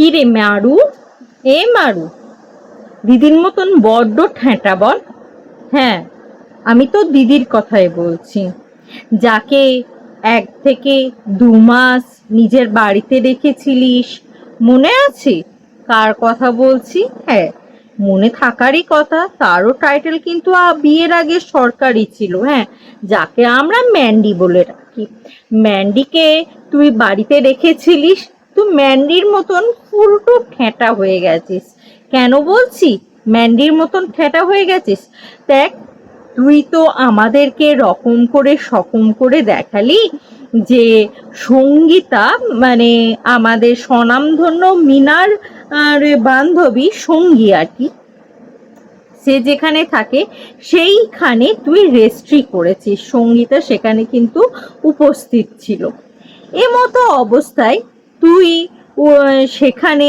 কি রে মারু? এ মারু, দিদির মতন বড্ড ঠেঁটা বল। হ্যাঁ আমি তো দিদির কথাই বলছি। যাকে এক থেকে দু মাস নিজের বাড়িতে রেখেছিলিস মনে আছে? কার কথা বলছি? হ্যাঁ মনে থাকারই কথা, তারও টাইটেল কিন্তু বিয়ের আগে সরকারি ছিল। হ্যাঁ যাকে আমরা ম্যান্ডি বলে রাখি ম্যান্ডিকে তুই বাড়িতে রেখেছিলিস তুই ম্যান্ডির মতন উল্টো ঠেঁটা হয়ে গেছিস। কেন বলছি? ম্যান্ডির মতন ঠেঁটা হয়ে গেছিস? দেখ, তুই তো আমাদেরকে রকম করে সকম করে দেখালি যে সঙ্গীতা মানে আমাদের স্বনামধন্য মিনার বান্ধবী সঙ্গী আর কি, সে যেখানে থাকে সেইখানে তুই রেস্ট্রি করেছিস। সঙ্গীতা সেখানে কিন্তু উপস্থিত ছিল। এমতো অবস্থায় তুই সেখানে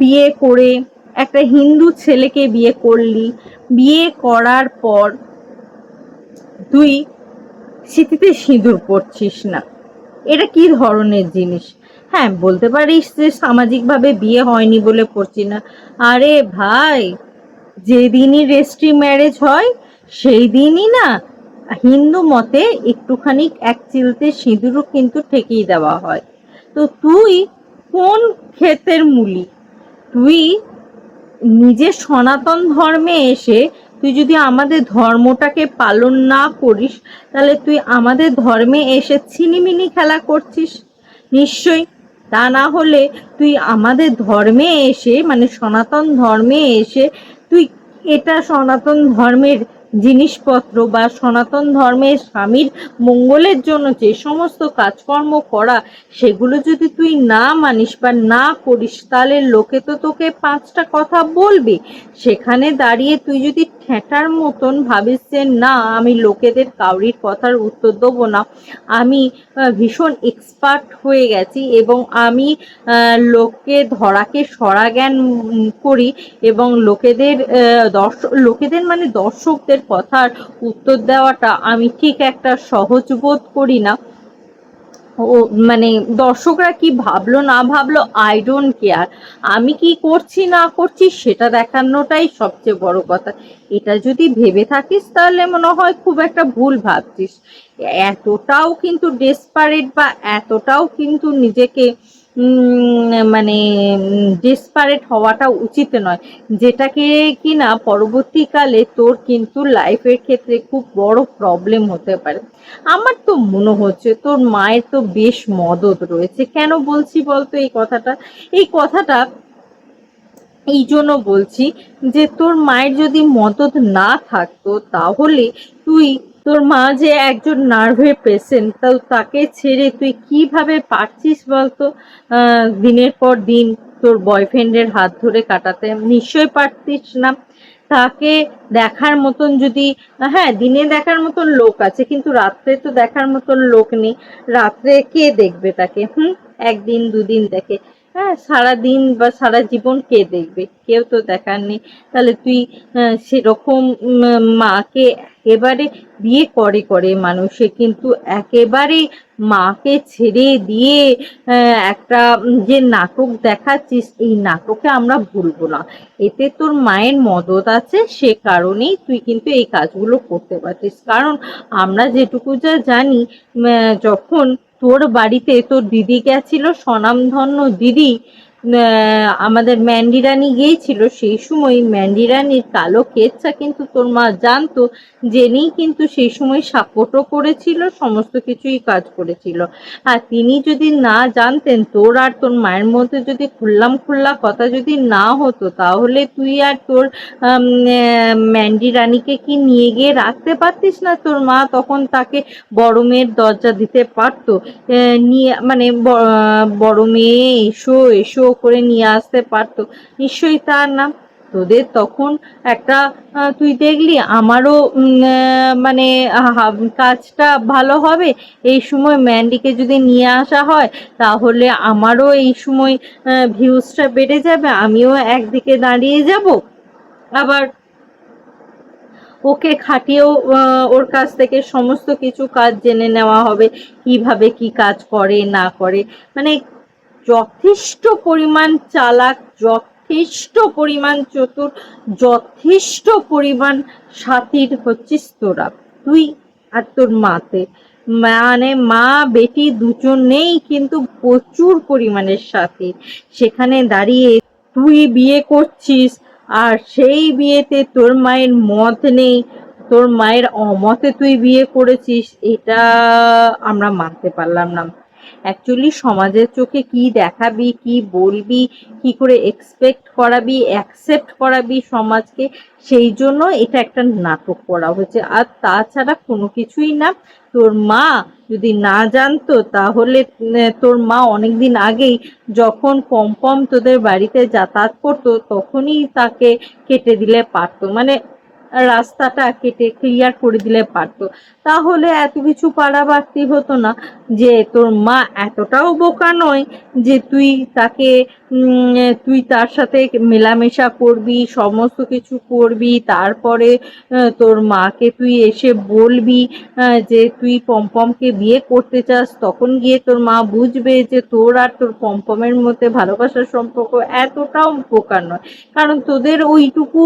বিয়ে করে একটা হিন্দু ছেলেকে বিয়ে করলি। বিয়ে করার পর তুই স্মৃতিতে সিঁদুর পড়ছিস না। এটা কি ধরনের জিনিস? হ্যাঁ বলতে পারিস যে সামাজিকভাবে বিয়ে হয়নি বলে পড়ছি না। আরে ভাই, যেদিনই রেস্ট্রি ম্যারেজ হয় সেই দিনই না হিন্দু মতে একটুখানি এক চিলতে সিঁদুরও কিন্তু ঠেকিয়ে দেওয়া হয়। তো তুই কোন ক্ষেতের মূলি? তুই নিজের সনাতন ধর্মে এসে তুই যদি আমাদের ধর্মটাকে পালন না করিস, তাহলে তুই আমাদের ধর্মে এসে ছিনিমিনি খেলা করছিস। নিশ্চয়ই। তা না হলে তুই আমাদের ধর্মে এসে মানে সনাতন ধর্মে এসে তুই এটা সনাতন ধর্মের জিনিসপত্র বা সনাতন ধর্মের স্বামীর মঙ্গলের জন্য যে সমস্ত কাজকর্ম করা, সেগুলো যদি তুই না মানিস বা না করিস, তাহলে লোকে তো তোকে পাঁচটা কথা বলবে। সেখানে দাঁড়িয়ে তুই যদি ঠেঁটার মতন ভাবিস যে, না, আমি লোকেদের কাউরির কথার উত্তর দেবো না। আমি ভীষণ এক্সপার্ট হয়ে গেছি এবং আমি লোককে ধরাকে সরা জ্ঞান করি এবং লোকেদের দর্শক লোকেদের মানে দর্শকদের কথার উত্তর দেওয়াটা আমি ঠিক একটা সহজ বোধ করি না। ও মানে দর্শকরা কি ভাবলো না ভাবলো আই ডোন্ট কেয়ার আমি কি করছি না করছি সেটা দেখানোটাই সবচেয়ে বড় কথা। এটা যদি ভেবে থাকিস তাহলে মনে হয় খুব একটা ভুল ভাবছিস। এতটাও কিন্তু ডেসপারেট বা এতটাও কিন্তু নিজেকে মানে ডেসপারেট হওয়াটা উচিত নয়। যেটাকে কিনা পরবর্তীকালে তোর কিন্তু লাইফের ক্ষেত্রে খুব বড় প্রবলেম হতে পারে। আমার তো মনে হচ্ছে তোর মায়ের তো বেশ মদত রয়েছে। কেন বলছি বলতো এই কথাটা? এই কথাটা এই জন্য বলছি যে তোর মায়ের যদি মদত না থাকতো তাহলে তুই তোর মা যে একজন নার্ভের পেশেন্ট তাও তাকে ছেড়ে তুই কীভাবে পারছিস বলতো? দিনের পর দিন তোর বয়ফ্রেন্ডের হাত ধরে কাটাতে। নিশ্চয়ই পারতিস না। তাকে দেখার মতন যদি হ্যাঁ দিনে দেখার মতন লোক আছে, কিন্তু রাত্রে তো দেখার মতন লোক নেই। রাত্রে কে দেখবে তাকে? হুম? একদিন, দুদিন দেখে। হ্যাঁ সারা দিন বা সারা জীবন কে দেখবে? কেউ তো দেখার নেই। তাহলে তুই সেরকম মাকে একেবারে বিয়ে করে করে মানুষে। কিন্তু একেবারে মাকে ছেড়ে দিয়ে একটা যে নাটক দেখাচ্ছিস, এই নাটকে আমরা ভুলবো না। এতে তোর মায়ের মদত আছে, সে কারণেই তুই কিন্তু এই কাজগুলো করতে পারছিস কারণ আমরা যেটুকু যা জানি যখন তোর বাড়িতে তোর দিদি গেছিল, স্বনামধন্য দিদি আমাদের ম্যান্ডি রানী গিয়েছিল, সেই সময় ম্যান্ডি রানীর কালো কেচ্ছা কিন্তু তোর মা জানতো, জেনেই কিন্তু সেই সময় সাপোর্টও করেছিল, সমস্ত কিছুই কাজ করেছিল। আর তিনি যদি না জানতেন, তোর আর তোর মায়ের মধ্যে যদি খুললাম খুল্লা কথা যদি না হতো, তাহলে তুই আর তোর ম্যান্ডি রানীকে কি নিয়ে গিয়ে রাখতে পারতিস না? তোর মা তখন তাকে বড় মেয়ের দরজা দিতে পারতো। নিয়ে মানে বড় মেয়ে, এসো এসো করে নিয়ে আসতে পারতো। নিশ্চয়ই তার না তোদের তখন একটা তুই দেখলি আমারও মানে কাজটা ভালো হবে। এই সময় ম্যান্ডিকে যদি নিয়ে আসা হয়, তাহলে আমারও এই সময় ভিউজটা বেড়ে যাবে। আমিও একদিকে দাঁড়িয়ে যাব। আবার ওকে খাটিয়েও ওর কাছ থেকে সমস্ত কিছু কাজ জেনে নেওয়া হবে, কীভাবে কি কাজ করে, না করে। মানে যথেষ্ট পরিমাণ চালাক, যথেষ্ট পরিমাণ চতুর, যথেষ্ট পরিমাণ সাথীর হচ্ছিস তোরা, তুই আর তোর মাতে। মানে মা, বেটি দুজনেই কিন্তু প্রচুর পরিমাণের সাথী সেখানে দাঁড়িয়ে তুই বিয়ে করছিস আর সেই বিয়েতে তোর মায়ের মত নেই, তোর মায়ের অমতে তুই বিয়ে করেছিস, এটা আমরা মানতে পারলাম না। অ্যাকচুয়ালি সমাজের চোখে কি দেখাবি, কি বলবি, কি করে এক্সপেক্ট করাবি অ্যাকসেপ্ট করাবি সমাজকে, সেই জন্য এটা একটা নাটক করা হয়েছে। আর তাছাড়া কোনো কিছুই না। তোর মা যদি না জানতো, তাহলে তোর মা অনেকদিন আগেই যখন পম তোদের বাড়িতে যাতায়াত করতো, তখনই তাকে কেটে দিলে পারতো। মানে রাস্তাটা কেটে ক্লিয়ার করে দিলে পারতো। তাহলে এত কিছু পাড়াবাড়তি হতো না যে তোর মা এতটাও বোকা নয় যে তুই তাকে তুই তার সাথে মেলামেশা করবি, সমস্ত কিছু করবি, তারপরে তোর মাকে তুই এসে বলবি যে তুই পমপমকে বিয়ে করতে চাস, তখন গিয়ে তোর মা বুঝবে যে তোর আর তোর পমপমের মধ্যে ভালোবাসার সম্পর্ক এতটাও বোকা নয়। কারণ তোদের ওইটুকু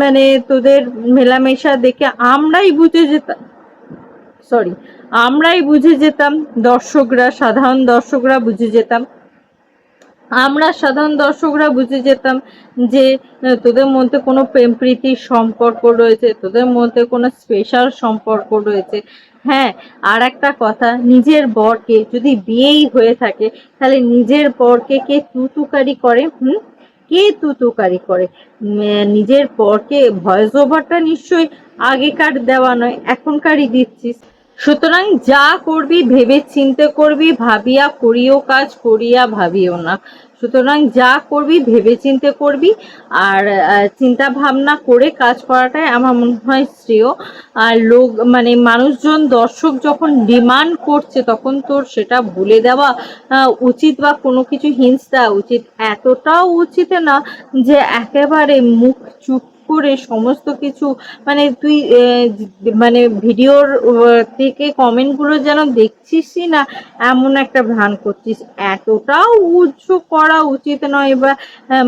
মানে তোদের মেলামেশা দেখে আমরাই বুঝে যেতাম সরি আমরাই বুঝে যেতাম, দর্শকরা, সাধারণ দর্শকরা বুঝে যেতাম আমরা সাধারণ দর্শকরা বুঝে যেতাম যে তোদের মধ্যে কোনো প্রেম প্রীতির সম্পর্ক রয়েছে, তোদের মধ্যে কোনো স্পেশাল সম্পর্ক রয়েছে। হ্যাঁ আর একটা কথা, নিজের বরকে যদি বিয়েই হয়ে থাকে, তাহলে নিজের বরকে কে তুতুকারি করে? হুম? কে তুতুকারি করে? নিজের বরকে ভয়েস ওভারটা নিশ্চয়ই আগেকার দেওয়া নয়, এখনকারই দিচ্ছিস। সুতরাং যা করবি ভেবে চিন্তে করবি, ভাবিয়া করিও কাজ, করিয়া ভাবিও না। সুতরাং যা করবি ভেবে চিন্তে করবি আর চিন্তা ভাবনা করে কাজ করাটাই আমার মনে হয় শ্রেয়। আর লোক মানে মানুষজন, দর্শক যখন ডিমান্ড করছে, তখন তোর সেটা ভুলে দেওয়া উচিত বা কোনো কিছু হিন্স দেওয়া উচিত। এতটাও উচিত না যে একেবারে মুখ চুপ করে সমস্ত কিছু মানে তুই মানে ভিডিওর থেকে কমেন্টগুলো যেন দেখছিসই না, এমন একটা ভান করছিস। এতটাও উচ্চ করা উচিত নয় বা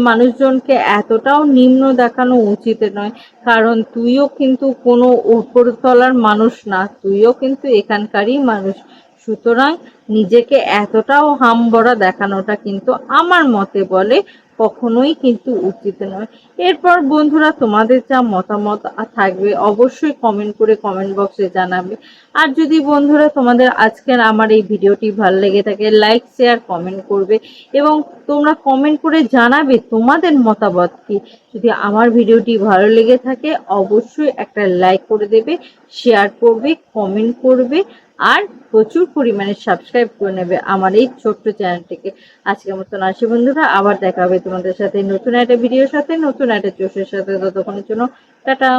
মানুষজনকে এতটাও নিম্ন দেখানো উচিত নয়। কারণ তুইও কিন্তু কোনো উপরতলার মানুষ না, তুইও কিন্তু এখানকারই মানুষ। সুতরাং নিজেকে এতটাও হামবড়া দেখানোটা কিন্তু আমার মতে বলে কখনোই কিন্তু উচিত নয়। এরপর বন্ধুরা তোমাদের যা মতামত থাকবে অবশ্যই কমেন্ট করে কমেন্ট বক্সে জানাবে। আর যদি বন্ধুরা তোমাদের আজকের আমার এই ভিডিওটি ভালো লেগে থাকে লাইক শেয়ার কমেন্ট করবে এবং তোমরা কমেন্ট করে জানাবে তোমাদের মতামত কি। যদি আমার ভিডিওটি ভালো লেগে থাকে, অবশ্যই একটা লাইক করে দেবে শেয়ার করবে কমেন্ট করবে আর প্রচুর পরিমাণে সাবস্ক্রাইব করে নেবে আমার এই ছোট্ট চ্যানেলটিকে আজকের মতন আসি বন্ধুরা, আবার দেখা হবে তোমাদের সাথে নতুন একটা ভিডিওর সাথে, নতুন একটা চোষের সাথে। ততক্ষণের জন্য, টাটা।